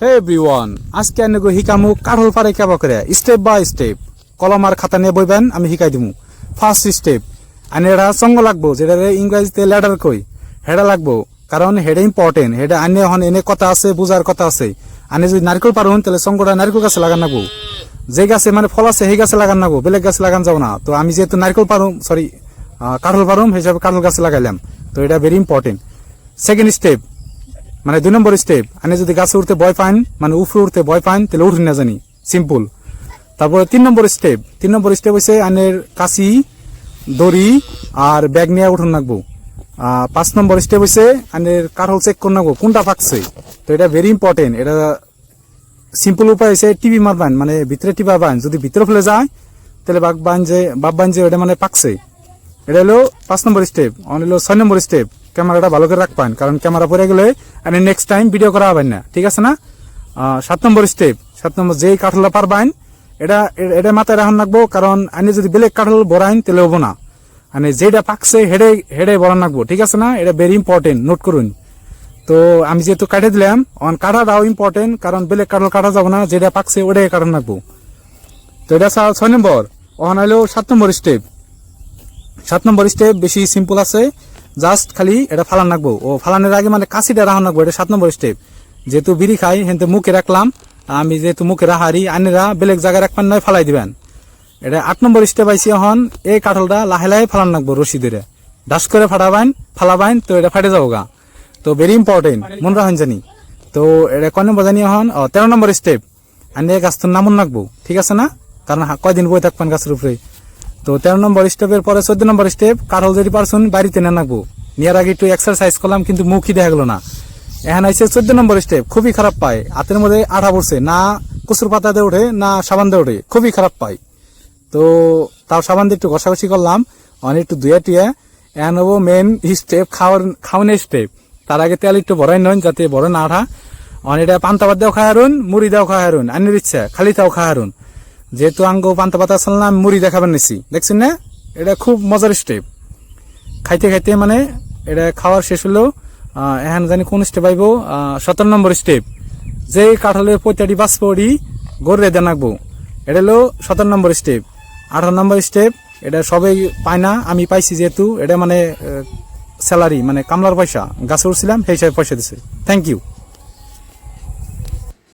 হে everyone আজকে আমি হিকামু কাঠল পারে কেবা করে স্টেপ বাই স্টেপ কলম আর খাতা নিয়ে বইবেন আমি শিকাই দিমু। ফার্স্ট স্টেপ আনি এটা সঙ্গ লাগবো যেটা ইংরেজিতে ল্যাডার কই হেডা লাগবো কারণ হেডা ইম্পর্টেন্ট হেডা আনি এখন এনে কথা আছে বুঝার কথা আছে। আনি যদি নারকেল পারুন তাহলে সঙ্গটা নারকেল গাছে লাগান নাগবো যে গাছে মানে ফল আছে, সেই গাছে লাগান নাগবো বেলেগ গাছে লাগান যাব না। তো আমি যেহেতু নারকেল পারুম সরি কাঠল পারুম হিসাবে কাঠল গাছে লাগাইলাম তো এটা ভেরি ইম্পর্টেন্ট সেকেন্ড স্টেপ মানে দুই নম্বর স্টেপ আপনি যদি গাছে উঠতে ভয় পান মানে উপরে উঠতে ভয় পান, তাহলে উঠুন না জানি। সিম্পল তারপরে তিন নম্বর স্টেপ তিন নম্বর স্টেপ হচ্ছে আনের কাশি, দড়ি আর ব্যাগ নিয়ে উঠুন রাখব পাঁচ নম্বর স্টেপ হচ্ছে আনের কাঠল চেক করে রাখব কোনটা পাকছে তো এটা ভেরি ইম্পর্টেন্ট এটা সিম্পল উপায় হচ্ছে টিভি মারবান মানে ভিতরে টিপা বান যদি ভিতরে ফেলে যায়, তাহলে বাগবান যে বাববান যে ওটা মানে পাকছে এটা হলো পাঁচ নম্বর স্টেপ অন হলো ছয় নম্বর স্টেপ ক্যামেরাটা ভালো করে রাখবেন, কারণ ক্যামেরা পরে গেলে আপনি নেক্সট টাইম ভিডিও করা হবেন না, ঠিক আছে না? সাত নম্বর স্টেপ সাত নম্বর যেই কাঠলটা পারবেন, এটা এটা মাথায় রাখুন রাখব কারণ আপনি যদি বেলেগ কাঠল বড়াইন, তাহলে হব না। মানে যেটা পাকছে, হেডে হেডে বড়ান রাখব ঠিক আছে না? এটা ভেরি ইম্পর্টেন্ট নোট করুন। তো আমি যেহেতু কাটে দিলাম অন কাটাটাও ইম্পর্টেন্ট কারণ বেলেগ কাঠল কাটা যাব না, যেটা পাকছে ওটাই কাটান রাখব তো এটা ছয় নম্বর অন হলো সাত নম্বর স্টেপ সাত নম্বর স্টেপ বেশি সিম্পল আছে। জাস্ট খালি এটা ফালান রাখব ও ফালানোর আগে মানে কাশিটা রাখা রাখব এটা সাত নম্বর স্টেপ যেহেতু বিড়ি খাই, হেনতে মুখে রাখলাম, আমি যেহেতু মুখে রাহারি আনেরা বেলেগ জায়গায় রাখবেন নয় ফালাই দিবেন। এটা আট নম্বর স্টেপ আইসি এখন, এই কাঠলটা লাহে লাহে ফালান রাখব রশি ধরে। ডাস করে ফাটাবেন, ফালাবেন, তো এটা ফাটে যাব গা। তো ভেরি ইম্পর্টেন্ট মনে রাখেন জানি। তো এটা কয় নম্বর জানি এখন? তেরো নম্বর স্টেপ আনে গাছটার নামন রাখব ঠিক আছে না? কারণ কয়দিন বই থাকবেন গাছের উপরে? তো তেরো নম্বর স্টেপের পরে চোদ্দ নম্বর স্টেপ কাঠল যদি পারছুন, বাড়িতে না নাকবো। নিয়ার আগে একটু এক্সারসাইজ করলাম, কিন্তু মুখই দেখা গেল না। এখন আইসে চোদ্দ নম্বর স্টেপ, খুবই খারাপ পায়। হাতের মধ্যে আঠা পড়ছে, না কচুর পাতা দিয়ে ওঠে, না সাবান দিয়ে ওঠে, খুবই খারাপ পায়। তো তাও সাবান দিয়ে একটু ঘষাঘষি করলাম, অনেক একটু দুয়ে টুয়ে, এখন হব মেন স্টেপ খাওয়ার খাওয়ানোর স্টেপ তার আগে তেল একটু বড়াই নন, যাতে বড় না আঠা। অনেকটা পান্তা ভাত দেও খাই হারুন, মুড়ি দেও খাই হারুন, আনের ইচ্ছা, খালি তাও খাই হারুন। যেহেতু আঙ্গ পান্তা পাতা চাললাম মুড়ি দেখাবেন নিছি। দেখছেন না? এটা খুব মজার স্টেপ খাইতে খাইতে মানে এটা খাওয়ার শেষ হলো এখন জানি কোন স্টেপ আইব? সতেরো নম্বর স্টেপ যে কাঠলের পঁয়তাটি বাসপড়ি গড়ে দেন রাখব এটা হলো সতেরো নম্বর স্টেপ আঠারো নম্বর স্টেপ এটা সবাই পায় না, আমি পাইছি যেহেতু, এটা মানে স্যালারি মানে কামলার পয়সা। গাছে উঠছিলাম, সেই হিসাবে পয়সা দিছে। Thank you